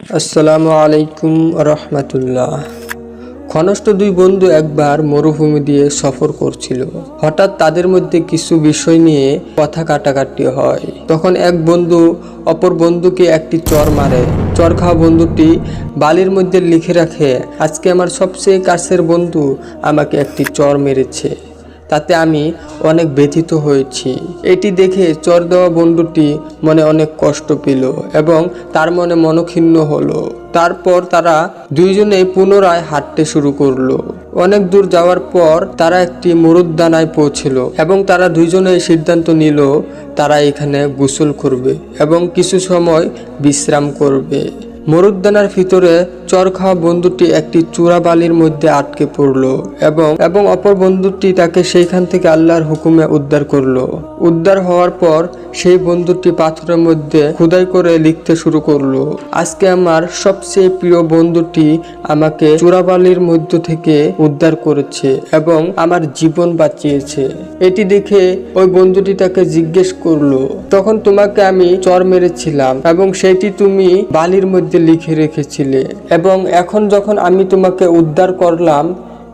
আসসালামু আলাইকুম রহমতুল্লাহ। ঘনষ্ঠ দুই বন্ধু একবার মরুভূমি দিয়ে সফর করছিল। হঠাৎ তাদের মধ্যে কিছু বিষয় নিয়ে কথা কাটাকাটি হয়। তখন এক বন্ধু অপর বন্ধুকে একটি চর মারে। চর খাওয়া বন্ধুটি বালির মধ্যে লিখে রাখে, আজকে আমার সবচেয়ে কাছের বন্ধু আমাকে একটি চর মেরেছে। তাতে আমি অনেক ব্যথিত হয়েছি। এটি দেখে চর দেওয়া বন্ধুটি মনে অনেক কষ্ট পেল এবং তার মনে মনক্ষিন্ন হলো। তারপর তারা দুইজনে পুনরায় হাঁটতে শুরু করল। অনেক দূর যাওয়ার পর তারা একটি মরুদ্যানায় পৌঁছিল এবং তারা দুইজনে সিদ্ধান্ত নিল, তারা এখানে গোসল করবে এবং কিছু সময় বিশ্রাম করবে। মরুদ্যানার ভিতরে চর খাওয়া বন্ধুটি একটি চূড়া বালির মধ্যে আটকে পড়ল এবং এবং অপর বন্ধুটি তাকে সেইখান থেকে আল্লাহর হুকুমে উদ্ধার করল। উদ্ধার হওয়ার পর সেই বন্ধুটি পাথরের মধ্যে খোদাই করে লিখতে শুরু করল, আজকে আমার সবচেয়ে প্রিয় বন্ধুটি আমাকে চূড়াবালির মধ্য থেকে উদ্ধার করেছে এবং আমার জীবন বাঁচিয়েছে। এটি দেখে ওই বন্ধুটি তাকে জিজ্ঞেস করল, তখন তোমাকে আমি চর মেরেছিলাম এবং সেটি তুমি বালির মধ্যে লিখে রেখেছিলে এবং এখন যখন আমি তোমাকে উদ্ধার করলাম,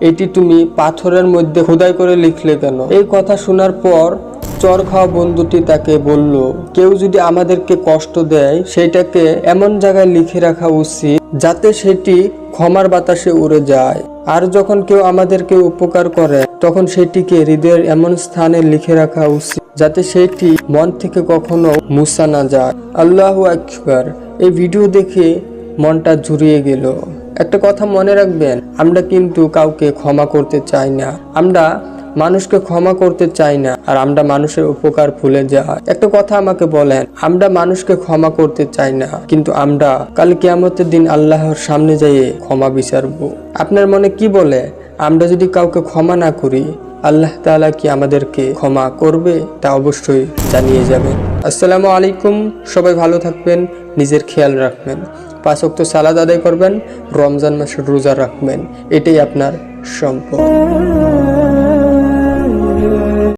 এটি তুমি পাথরের মধ্যে খোদাই করে লিখলে কেন? এই কথা শোনার পর চর খাওয়া বন্ধুটি তাকে বলল, কেউ যদি আমাদেরকে কষ্ট দেয়, সেটাকে এমন জায়গায় লিখে রাখা উচিত যাতে সেটি ক্ষমার বাতাসে উড়ে যায়। আর যখন কেউ আমাদেরকে উপকার করে, তখন সেটিকে হৃদয়ের এমন স্থানে লিখে রাখা উচিত যাতে সেটি মন থেকে কখনো মুছা না যায়। আল্লাহু আকবার। এই ভিডিও দেখে মনটা জুড়িয়ে গেল। একটা কথা মনে রাখবেন, আমরা কিন্তু কাউকে ক্ষমা করতে চাই না। আমরা মানুষকে ক্ষমা করতে চাই না, আর আমরা মানুষের উপকার ভুলে যাই। একটা কথা আমাকে বলেন, আমরা মানুষকে ক্ষমা করতে চাই না, কিন্তু আমরা কাল কিয়ামতের দিন আল্লাহর সামনে যাইয়ে ক্ষমা বিচারবো। আপনার মনে কি বলে, আমরা যদি কাউকে ক্ষমা না করি আল্লাহ তালা কি আমাদেরকে ক্ষমা করবে তা অবশ্যই জানিয়ে যাবেন আসসালামু আলাইকুম, সবাই ভালো থাকবেন, নিজের খেয়াল রাখবেন। পাঁচ সালাদ আদায় করবেন, রমজান মাসের রোজা রাখবেন, এটাই আপনার সম্পদ।